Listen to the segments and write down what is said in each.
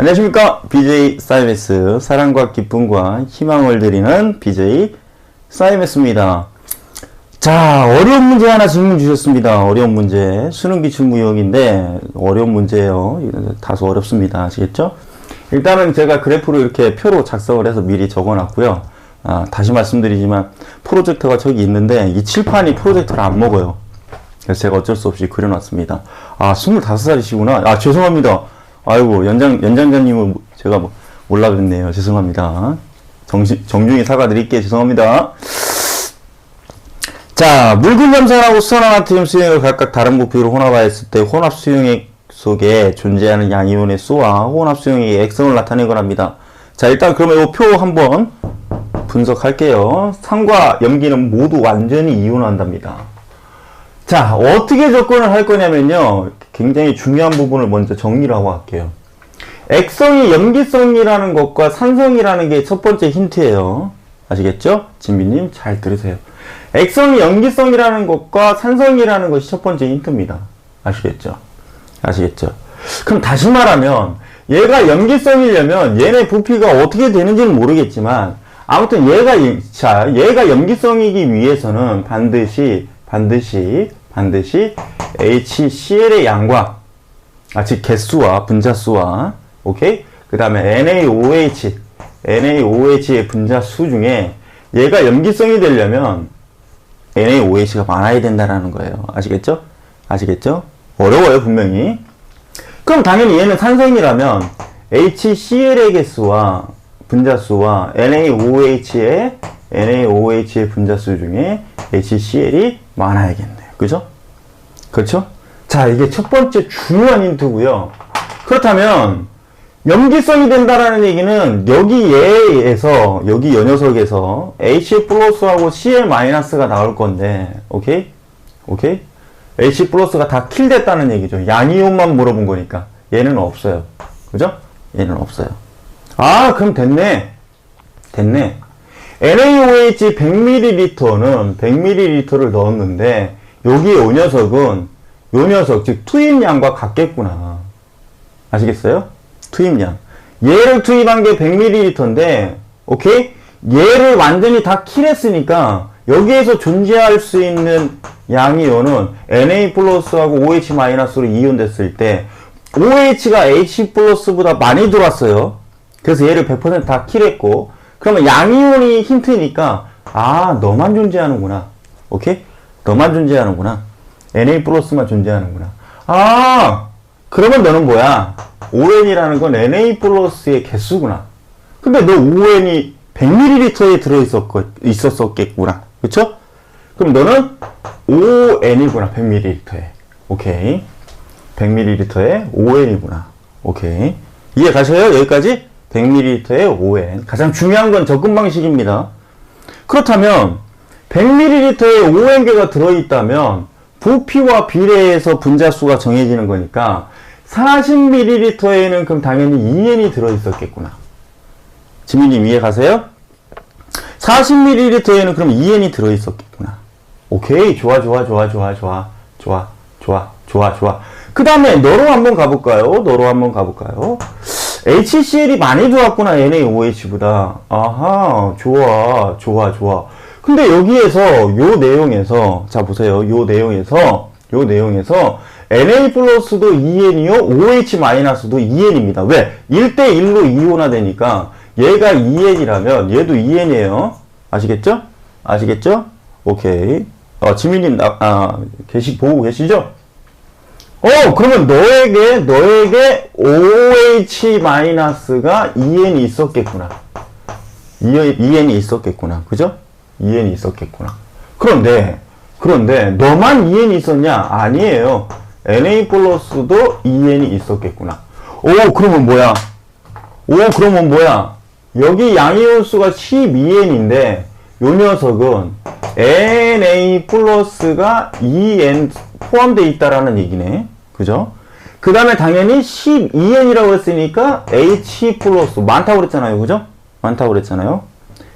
안녕하십니까. BJ 사이메스, 사랑과 기쁨과 희망을 드리는 BJ 사이메스입니다. 자, 어려운 문제 하나 질문 주셨습니다. 어려운 문제. 수능 기출 무역인데, 어려운 문제예요. 다소 어렵습니다. 아시겠죠? 일단은 제가 그래프로 이렇게 표로 작성을 해서 미리 적어 놨고요. 아, 다시 말씀드리지만, 프로젝터가 저기 있는데, 이 칠판이 프로젝터를 안 먹어요. 그래서 제가 어쩔 수 없이 그려놨습니다. 아, 25살이시구나. 아, 죄송합니다. 아이고, 연장, 연장자님은 제가 뭐 몰라 그랬네요. 죄송합니다. 정시, 정중히 사과드릴게요. 죄송합니다. 자, 묽은 염산하고 수산화나트륨 수용액을 각각 다른 부피로 혼합하였을 때 혼합 수용액 속에 존재하는 양이온의 수와 혼합 수용액의 액성을 나타내곤 합니다. 자, 일단 그러면 이 표 한번 분석할게요. 산과 염기는 모두 완전히 이온한답니다. 자, 어떻게 접근을 할 거냐면요. 굉장히 중요한 부분을 먼저 정리를 하고 할게요. 액성이 염기성이라는 것과 산성이라는 게 첫 번째 힌트예요. 아시겠죠? 진비님 잘 들으세요. 액성이 염기성이라는 것과 산성이라는 것이 첫 번째 힌트입니다. 아시겠죠? 아시겠죠? 그럼 다시 말하면 얘가 염기성이려면 얘네 부피가 어떻게 되는지는 모르겠지만 아무튼 얘가 자 얘가 염기성이기 위해서는 반드시 반드시 반드시 HCl의 양과 아, 즉 개수와 분자수와 오케이 그 다음에 NaOH NaOH의 분자수 중에 얘가 염기성이 되려면 NaOH가 많아야 된다라는 거예요. 아시겠죠? 아시겠죠? 어려워요, 분명히. 그럼 당연히 얘는 산성이라면 HCl의 개수와 분자수와 NaOH의 NaOH의 분자수 중에 HCl이 많아야겠네요. 그죠? 그렇죠? 자, 이게 첫 번째 중요한 힌트고요. 그렇다면 염기성이 된다라는 얘기는 여기 얘에서 여기 여 녀석에서 H 플러스하고 Cl 마이너스가 나올 건데 오케이? 오케이? H 플러스가 다 킬됐다는 얘기죠. 양이온만 물어본 거니까 얘는 없어요. 그죠? 얘는 없어요. 아 그럼 됐네. 됐네. NaOH 100ml는 100ml를 넣었는데 여기에 요 녀석은 요 녀석 즉 투입량과 같겠구나. 아시겠어요? 투입량. 얘를 투입한 게 100ml인데, 오케이? 얘를 완전히 다 킬했으니까, 여기에서 존재할 수 있는 양이온은 Na 플러스하고 OH 마이너스로 이온됐을 때, OH가 H 플러스보다 많이 들어왔어요. 그래서 얘를 100%다 킬했고, 그러면 양이온이 힌트니까, 아, 너만 존재하는구나. 오케이? 너만 존재하는구나. Na 플러스만 존재하는구나. 아, 그러면 너는 뭐야? ON이라는 건 Na 플러스의 개수구나. 근데 너 ON이 100ml에 들어있었겠구나. 그쵸? 그럼 너는 ON이구나. 100ml에. 오케이. 100ml에 ON이구나. 오케이. 이해 가셔요? 여기까지? 100ml에 ON. 가장 중요한 건 접근 방식입니다. 그렇다면 100ml에 ON개가 들어있다면 부피와 비례해서 분자수가 정해지는 거니까 40ml에는 그럼 당연히 2N이 들어있었겠구나. 지민님 이해 가세요? 40ml에는 그럼 2N이 들어있었겠구나. 오케이 좋아 좋아 좋아 좋아 좋아 좋아 좋아 좋아 좋아 그 다음에 너로 한번 가볼까요? 너로 한번 가볼까요? HCl이 많이 들어왔구나 NaOH보다 아하 좋아 좋아 좋아 근데 여기에서 요 내용에서 자 보세요 요 내용에서 요 내용에서 Na 플러스도 2N이요 OH 마이너스도 2N입니다 왜? 1대1로 이온화 되니까 얘가 2N이라면 얘도 2N이에요 아시겠죠? 아시겠죠? 오케이 어, 지민님 나, 아, 계시, 보고 계시죠? 어, 그러면 너에게, 너에게 OH 마이너스가 2N이 있었겠구나. 2N이 있었겠구나. 그죠? 2N이 있었겠구나. 그런데, 그런데, 너만 2N이 있었냐? 아니에요. Na 플러스도 2N이 있었겠구나. 오, 그러면 뭐야? 오, 그러면 뭐야? 여기 양이온 수가 12N인데, 요 녀석은 Na 플러스가 2N 포함되어 있다라는 얘기네. 그죠? 그 다음에 당연히 12N이라고 했으니까 H 플러스 많다고 그랬잖아요. 그죠? 많다고 그랬잖아요.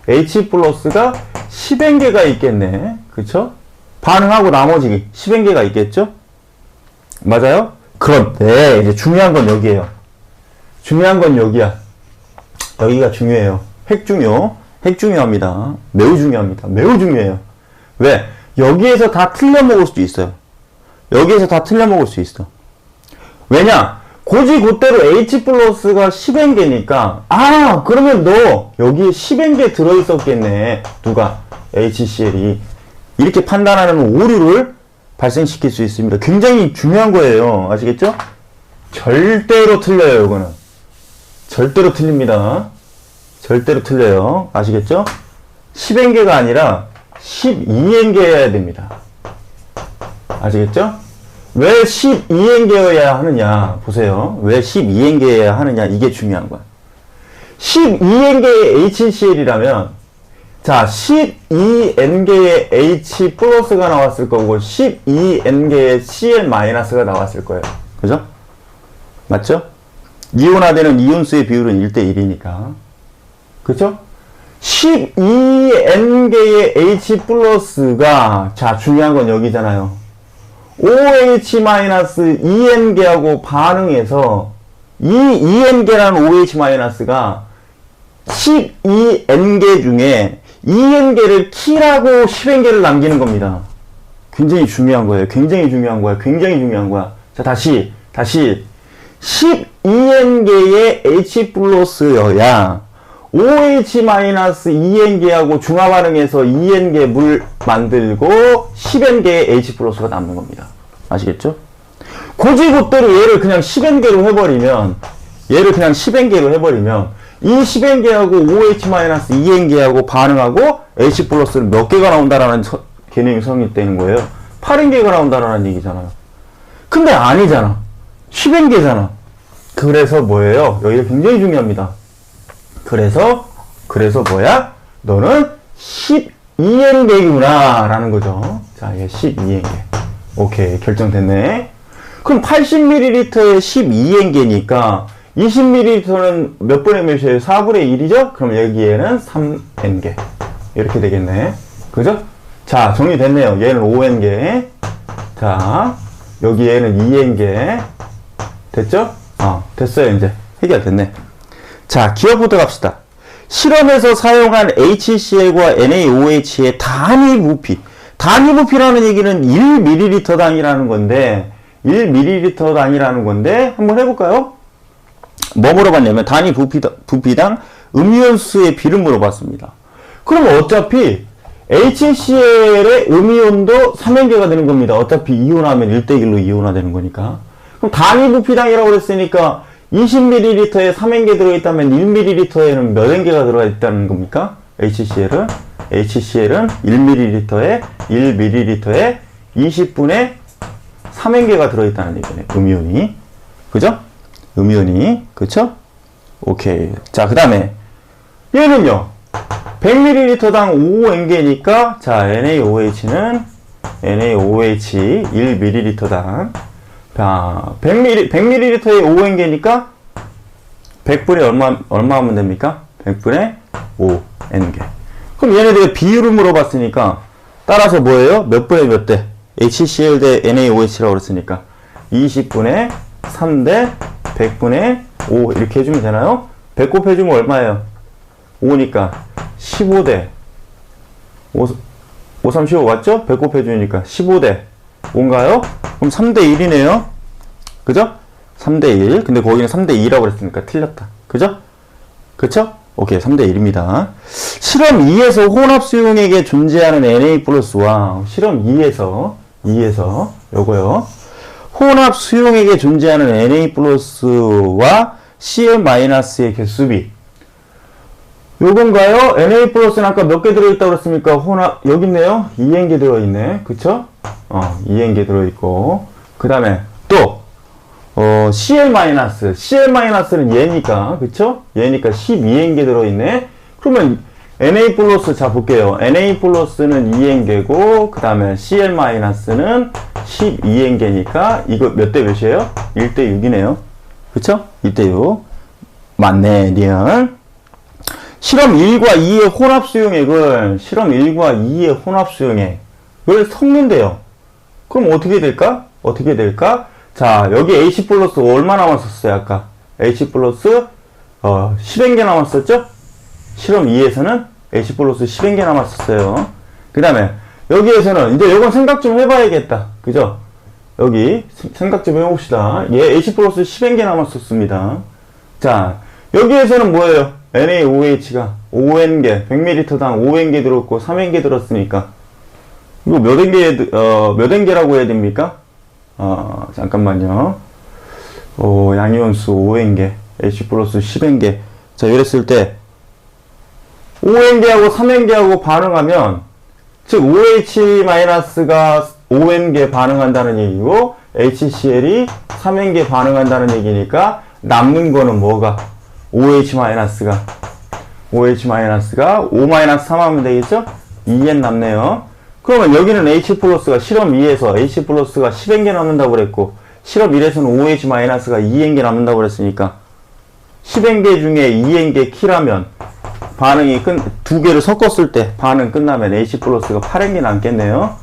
H 플러스가 10N개가 있겠네. 그쵸? 반응하고 나머지 10N개가 있겠죠? 맞아요? 그런데 이제 중요한 건 여기에요. 중요한 건 여기야. 여기가 중요해요. 핵 중요. 핵 중요합니다. 매우 중요합니다. 매우 중요해요. 왜? 여기에서 다 틀려 먹을 수도 있어요. 여기에서 다 틀려 먹을 수 있어. 왜냐? 고지 곧대로 H 플러스가 10N개니까, 아, 그러면 너 여기에 10N개 들어있었겠네. 누가? HCl이. 이렇게 판단하는 오류를 발생시킬 수 있습니다. 굉장히 중요한 거예요. 아시겠죠? 절대로 틀려요, 이거는. 절대로 틀립니다. 절대로 틀려요. 아시겠죠? 10N개가 아니라 12N개여야 됩니다. 아시겠죠? 왜 12N개여야 하느냐? 보세요. 왜 12N개여야 하느냐? 이게 중요한 거야. 12N개의 HCl이라면, 자, 12N개의 H 플러스가 나왔을 거고, 12N개의 Cl 마이너스가 나왔을 거예요. 그죠? 맞죠? 이온화되는 이온수의 비율은 1대1이니까. 그죠? 12N개의 H 플러스가, 자, 중요한 건 여기잖아요. OH-2N개하고 반응해서 이 2N개라는 OH-가 12N개 중에 2N개를 키라고 10N개를 남기는 겁니다. 굉장히 중요한 거예요. 굉장히 중요한 거야. 굉장히 중요한 거야. 자, 다시, 다시. 12N개의 H 플러스여야 OH-2N개하고 중화반응해서 2N개 물 만들고 10N개의 H 플러스가 남는 겁니다. 아시겠죠? 고지고대로 얘를 그냥 10N개로 해버리면 얘를 그냥 10N개로 해버리면 이 10N개하고 OH-2N개하고 반응하고 H 플러스는 몇 개가 나온다라는 서, 개념이 성립되는 거예요. 8N개가 나온다라는 얘기잖아요. 근데 아니잖아. 10N개잖아. 그래서 뭐예요? 여기가 굉장히 중요합니다. 그래서 그래서 뭐야? 너는 12N개구나 라는 거죠. 자, 얘 12N개. 오케이, 결정됐네. 그럼 80ml에 12N개니까 20ml는 몇 분의 몇이에요? 4분의 1이죠? 그럼 여기에는 3N개. 이렇게 되겠네. 그죠? 자, 정리됐네요. 얘는 5N개. 자, 여기 얘는 2N개. 됐죠? 어, 됐어요, 이제. 해결됐네. 자, 기어부터 갑시다. 실험에서 사용한 HCl과 NaOH의 단위 부피. 단위 부피라는 얘기는 1ml당이라는 건데, 1ml당이라는 건데, 한번 해볼까요? 뭐 물어봤냐면, 단위 부피당, 부피당 음이온수의 비를 물어봤습니다. 그럼 어차피, HCl의 음이온도 3N개가 되는 겁니다. 어차피 이온하면 1대1로 이온화 되는 거니까. 그럼 단위 부피당이라고 그랬으니까, 20ml에 3N개 들어있다면 1ml에는 몇 N개가 들어가 있다는 겁니까? HCl은? HCl은 1ml에 1ml에 20분의 3N개가 들어있다는 얘기네. 음이온이. 그죠? 음이온이. 그쵸? 오케이. 자, 그 다음에 얘는요. 100ml당 5N개니까 자, NaOH는 NaOH 1ml당 자, 100ml, 100ml에 5N개니까 100분의 얼마, 얼마 하면 됩니까? 100분의 5N개. 그럼 얘네들 비율을 물어봤으니까 따라서 뭐예요? 몇 분의 몇 대? HCl 대 NaOH라고 그랬으니까 20분의 3 대 100분의 5 이렇게 해주면 되나요? 100 곱해주면 얼마예요? 5니까 15대 5, 5 3 15 맞죠? 100 곱해주니까 15대 5인가요? 그럼 3대 1이네요. 그죠? 3대 1. 근데 거기는 3대 2라고 그랬으니까 틀렸다. 그죠? 그쵸? 오케이. 3대 1입니다. 실험 2에서 혼합 수용액에 존재하는 Na 플러스와 실험 2에서 2에서 요거요. 혼합 수용액에 존재하는 Na 플러스와 Cl 마이너스의 개수비. 요건가요? Na 플러스는 아까 몇 개 들어있다고 그랬습니까? 혼합, 여기 있네요? 2N개 들어있네. 그쵸? 어, 2N개 들어있고. 그 다음에 또, 어, CL 마이너스. CL 마이너스는 얘니까. 그쵸? 얘니까 12N개 들어있네. 그러면 Na 플러스, 자, 볼게요. Na 플러스는 2N개고, 그 다음에 CL 마이너스는 12N개니까, 이거 몇 대 몇이에요? 1대 6이네요. 그쵸? 1대 6. 맞네, 리얼. 실험 1과 2의 혼합 수용액을 실험 1과 2의 혼합 수용액을 섞는데요. 그럼 어떻게 될까? 어떻게 될까? 자, 여기 AC 플러스 얼마 남았었어요, 아까? H 플러스 어, 10N개 남았었죠? 실험 2에서는 H 플러스 10N개 남았었어요. 그 다음에 여기에서는 이제 이건 생각 좀 해봐야겠다. 그죠? 여기 생- 생각 좀 해봅시다. 얘 H 플러스 10N개 남았었습니다. 자, 여기에서는 뭐예요? NaOH가 5N개, 100ml당 5N개 들었고 3N개 들었으니까 이거 몇 N개, 어, 몇 N개라고 해야 됩니까? 어, 잠깐만요. 어, 양이온수 5N개, H 플러스 10N개. 자, 이랬을 때 5N개하고 3N개하고 반응하면 즉 OH-가 5N개 반응한다는 얘기고 HCl이 3N개 반응한다는 얘기니까 남는 거는 뭐가 OH-가 OH-가 5-3 하면 되겠죠? 2N 남네요. 그러면 여기는 H 플러스가 실험 2에서 H 플러스가 10N개 남는다고 그랬고 실험 1에서는 OH-가 2N개 남는다고 그랬으니까 10N개 중에 2N개 키라면 반응이 끝, 두 개를 섞었을 때 반응 끝나면 H 플러스가 8N개 남겠네요.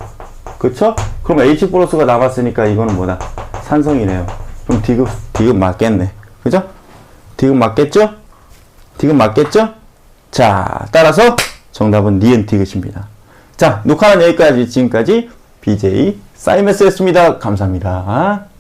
그쵸? 그럼 H 플러스가 남았으니까 이거는 뭐다? 산성이네요. 그럼 디귿, 디귿 맞겠네. 그죠? 디귿 맞겠죠? 디귿 맞겠죠? 자, 따라서 정답은 니은 디귿입니다. 자, 녹화는 여기까지, 지금까지 BJ 사이먼스였습니다. 감사합니다.